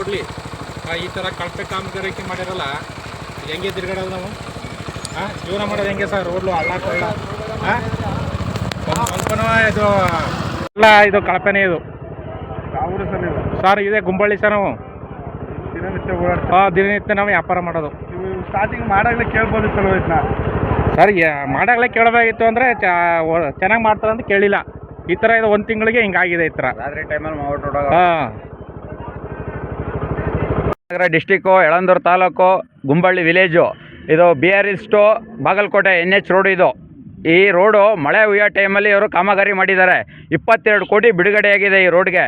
ರೋಡ್ಲಿ ಈ ಥರ ಕಳಪೆ ಕಾಮಗಾರಿಕೆ ಮಾಡಿರಲ್ಲ ಹೆಂಗೆ ತಿರ್ಗಾಡೋದು ನಾವು? ಹಾಂ ಜೀವನ ಮಾಡೋದು ಹೆಂಗೆ ಸರ್? ರೋಡ್ಲು ಅಲ್ಲ ಕೊಳ್ಳ ಹಾಂ ಇದು ಎಲ್ಲ ಇದು ಕಳಪೆನೇ ಇದು. ಸರ್ ಇದೆ ಗುಂಬಳ್ಳಿ ಸರ್ ನಾವು. ಹಾಂ ದಿನನಿತ್ಯ ನಾವು ವ್ಯಾಪಾರ ಮಾಡೋದು. ಸ್ಟಾರ್ಟಿಂಗ್ ಮಾಡಾಗಲೇ ಕೇಳ್ಬೋದಿತ್ತಲ್ವ ಇದನ್ನ ಸರ್ ಮಾಡಾಗಲೇ ಕೇಳಬೇಕಿತ್ತು ಅಂದರೆ ಚೆನ್ನಾಗಿ ಮಾಡ್ತಾರೆ ಅಂತ ಕೇಳಿಲ್ಲ. ಈ ಥರ ಇದು ಒಂದು ತಿಂಗಳಿಗೆ ಹಿಂಗಾಗಿದೆ ಈ ಥರ ರಾತ್ರಿ ಟೈಮಲ್ಲಿ ಹಾಂ. ನಗರ ಡಿಸ್ಟಿಕ್ಕು, ಯಳಂದೂರು ತಾಲೂಕು, ಗುಂಬಳ್ಳಿ ವಿಲೇಜು. ಇದು ಬಿ ಆರ್ ಇಸ್ಟು, ಬಾಗಲಕೋಟೆ, ಎನ್ ಎಚ್ ರೋಡ್ ಇದು. ಈ ರೋಡು ಮಳೆ ಹುಯ್ಯೋ ಟೈಮಲ್ಲಿ ಇವರು ಕಾಮಗಾರಿ ಮಾಡಿದ್ದಾರೆ. ಇಪ್ಪತ್ತೆರಡು ಕೋಟಿ ಬಿಡುಗಡೆಯಾಗಿದೆ ಈ ರೋಡ್ಗೆ.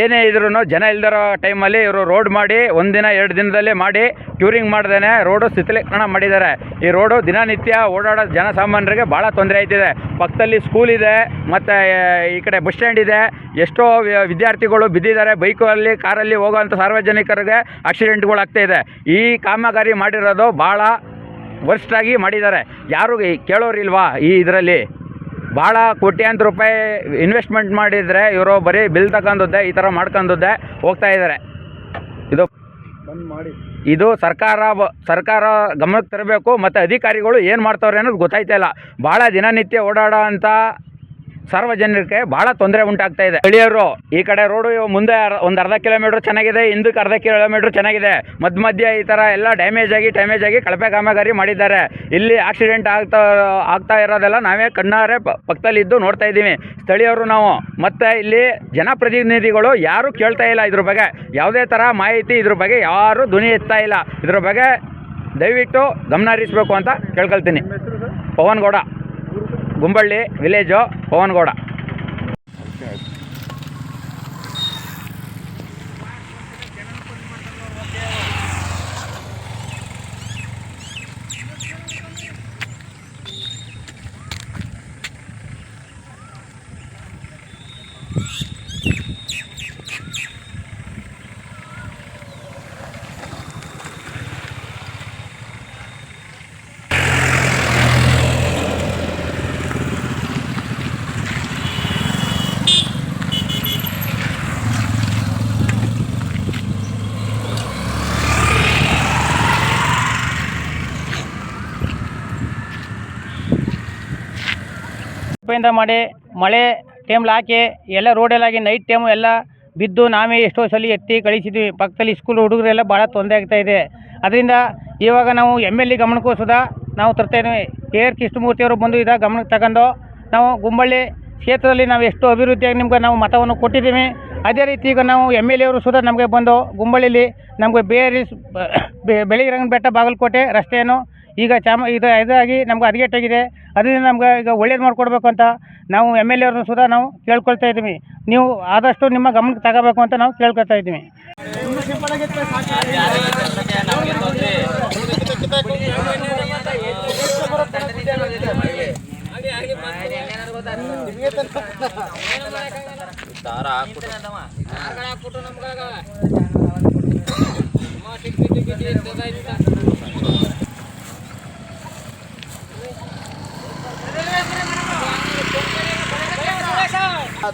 ಏನೇ ಇದ್ರೂ ಜನ ಇಲ್ದಿರೋ ಟೈಮಲ್ಲಿ ಇವರು ರೋಡ್ ಮಾಡಿ ಒಂದಿನ ಎರಡು ದಿನದಲ್ಲಿ ಮಾಡಿ, ಕ್ಯೂರಿಂಗ್ ಮಾಡ್ದೇ ರೋಡು ಶಿಥಿಲೀಕರಣ ಮಾಡಿದ್ದಾರೆ. ಈ ರೋಡು ದಿನನಿತ್ಯ ಓಡಾಡೋ ಜನಸಾಮಾನ್ಯರಿಗೆ ಭಾಳ ತೊಂದರೆ ಆಯ್ತಿದೆ ಪಕ್ಕದಲ್ಲಿ ಸ್ಕೂಲ್ ಇದೆ, ಮತ್ತು ಈ ಕಡೆ ಬಸ್ ಸ್ಟ್ಯಾಂಡ್ ಇದೆ. ಎಷ್ಟೋ ವಿದ್ಯಾರ್ಥಿಗಳು ಬಿದ್ದಿದ್ದಾರೆ. ಬೈಕಲ್ಲಿ ಕಾರಲ್ಲಿ ಹೋಗುವಂಥ ಸಾರ್ವಜನಿಕರಿಗೆ ಆಕ್ಸಿಡೆಂಟ್ಗಳು ಆಗ್ತಾ ಇದೆ. ಈ ಕಾಮಗಾರಿ ಮಾಡಿರೋದು ಭಾಳ ವರ್ಸ್ಟಾಗಿ ಮಾಡಿದ್ದಾರೆ. ಯಾರು ಕೇಳೋರಿಲ್ವಾ ಈ ಇದರಲ್ಲಿ? ಭಾಳ ಕೋಟ್ಯಾಂತರ ರೂಪಾಯಿ ಇನ್ವೆಸ್ಟ್ಮೆಂಟ್ ಮಾಡಿದರೆ ಇವರು ಬರೀ ಬಿಲ್ ತಗೊಂಡದ್ದೆ ಈ ಥರ ಮಾಡ್ಕೊಂಡದ್ದೆ ಹೋಗ್ತಾ ಇದ್ದಾರೆ. ಇದು ಬಂದ್ ಮಾಡಿ. ಇದು ಸರ್ಕಾರ ಬ- ಸರ್ಕಾರ ಗಮನಕ್ಕೆ ತರಬೇಕು ಮತ್ತು ಅಧಿಕಾರಿಗಳು ಏನು ಮಾಡ್ತಾವ್ರೆ ಅನ್ನೋದು ಗೊತ್ತಾಯ್ತಾ ಇಲ್ಲ. ಭಾಳ ದಿನನಿತ್ಯ ಓಡಾಡೋ ಅಂಥ ಸಾರ್ವಜನಿಕರಿಗೆ ಭಾಳ ತೊಂದರೆ ಉಂಟಾಗ್ತಾ ಇದೆ. ಸ್ಥಳೀಯರು ಈ ಕಡೆ ರೋಡು ಮುಂದೆ ಒಂದು ಅರ್ಧ ಕಿಲೋಮೀಟರ್ ಚೆನ್ನಾಗಿದೆ ಹಿಂದಕ್ಕೆ ಅರ್ಧ ಕಿಲೋಮೀಟರ್ ಚೆನ್ನಾಗಿದೆ. ಮಧ್ಯ ಮಧ್ಯ ಈ ಥರ ಎಲ್ಲ ಡ್ಯಾಮೇಜ್ ಆಗಿ ಡ್ಯಾಮೇಜ್ ಆಗಿ ಕಳಪೆ ಕಾಮಗಾರಿ ಮಾಡಿದ್ದಾರೆ. ಇಲ್ಲಿ ಆಕ್ಸಿಡೆಂಟ್ ಆಗ್ತಾ ಆಗ್ತಾ ಇರೋದೆಲ್ಲ ನಾವೇ ಕಣ್ಣಾರೆ ಪ- ಪಕ್ಕದಲ್ಲಿದ್ದು ನೋಡ್ತಾ ಇದ್ದೀವಿ. ಸ್ಥಳೀಯರು ನಾವು ಮತ್ತು ಇಲ್ಲಿ ಜನಪ್ರತಿನಿಧಿಗಳು ಯಾರೂ ಕೇಳ್ತಾ ಇಲ್ಲ ಇದ್ರ ಬಗ್ಗೆ. ಯಾವುದೇ ಥರ ಮಾಹಿತಿ ಇದ್ರ ಬಗ್ಗೆ ಯಾರೂ ಧ್ವನಿ ಎತ್ತಾ ಇಲ್ಲ. ಇದ್ರ ಬಗ್ಗೆ ದಯವಿಟ್ಟು ಗಮನ ಹರಿಸಬೇಕು ಅಂತ ಕೇಳ್ಕೊಳ್ತೀನಿ. ಪವನ್ ಗೌಡ. ಪವನ್ಗೌಡ ಗುಂಬಳ್ಳಿ ವಿಲೇಜು ಪವನ್ಗೌಡ. ಉಪಯಿಂದ ಮಾಡಿ, ಮಳೆ ಟೈಮ್ಲಿ ಹಾಕಿ, ಎಲ್ಲ ರೋಡೆಲ್ಲಾಗಿ ನೈಟ್ ಟೈಮು ಎಲ್ಲ ಬಿದ್ದು ನಾವೇ ಎಷ್ಟೋ ಸಲ ಎತ್ತಿ ಕಳಿಸಿದ್ವಿ. ಪಕ್ಕದಲ್ಲಿ ಸ್ಕೂಲ್ ಹುಡುಗರೆಲ್ಲ ಭಾಳ ತೊಂದರೆ ಆಗ್ತಾ ಇದೆ. ಅದರಿಂದ ಇವಾಗ ನಾವು ಎಂ ಎಲ್ ಎ ಗಮನಕ್ಕೂ ಸುದಾ ನಾವು ತರ್ತೇವೆ. ಕೆ ಆರ್ ಕೃಷ್ಣಮೂರ್ತಿಯವರು ಬಂದು ಇದಾಗ ಗಮನಕ್ಕೆ ತಗೊಂಡು ನಾವು ಗುಂಬಳ್ಳಿ ಕ್ಷೇತ್ರದಲ್ಲಿ ನಾವು ಎಷ್ಟು ಅಭಿವೃದ್ಧಿಯಾಗಿ ನಿಮ್ಗೆ ನಾವು ಮತವನ್ನು ಕೊಟ್ಟಿದ್ದೀವಿ. ಅದೇ ರೀತಿ ಈಗ ನಾವು ಎಂ ಎಲ್ ಎವರು ಸುದಾ ನಮಗೆ ಬಂದು ಗುಂಬಳ್ಳಿಲಿ ನಮಗೆ ಬೇರೆ ಬೆಳಗಿರಂಗನ ಬೆಟ್ಟ ಬಾಗಲಕೋಟೆ ರಸ್ತೆಯನ್ನು ಈಗ ಚಾಮ ಇದು ಇದಾಗಿ ನಮ್ಗೆ ಹದಗೆಟ್ಟಾಗಿದೆ ಅದರಿಂದ ನಮ್ಗೆ ಈಗ ಒಳ್ಳೇದು ಮಾಡಿಕೊಡ್ಬೇಕು ಅಂತ ನಾವು ಎಂ ಎಲ್ ಎವ್ರನ್ನ ಸುಧಾ ನಾವು ಕೇಳ್ಕೊಳ್ತಾ ಇದ್ದೀವಿ. ನೀವು ಆದಷ್ಟು ನಿಮ್ಮ ಗಮನಕ್ಕೆ ತಗೋಬೇಕು ಅಂತ ನಾವು ಕೇಳ್ಕೊಳ್ತಾ ಇದ್ದೀವಿ.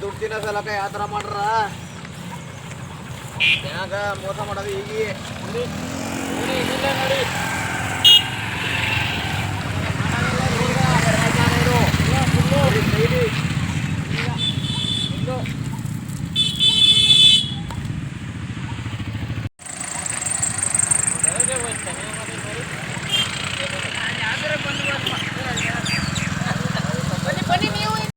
ದುಡ್ಡು ತಿನ್ನೋ ಸಲಕ ಯಾವ ಥರ ಮಾಡ್ರ? ಮೋಸ ಮಾಡೋದು ಈಗ.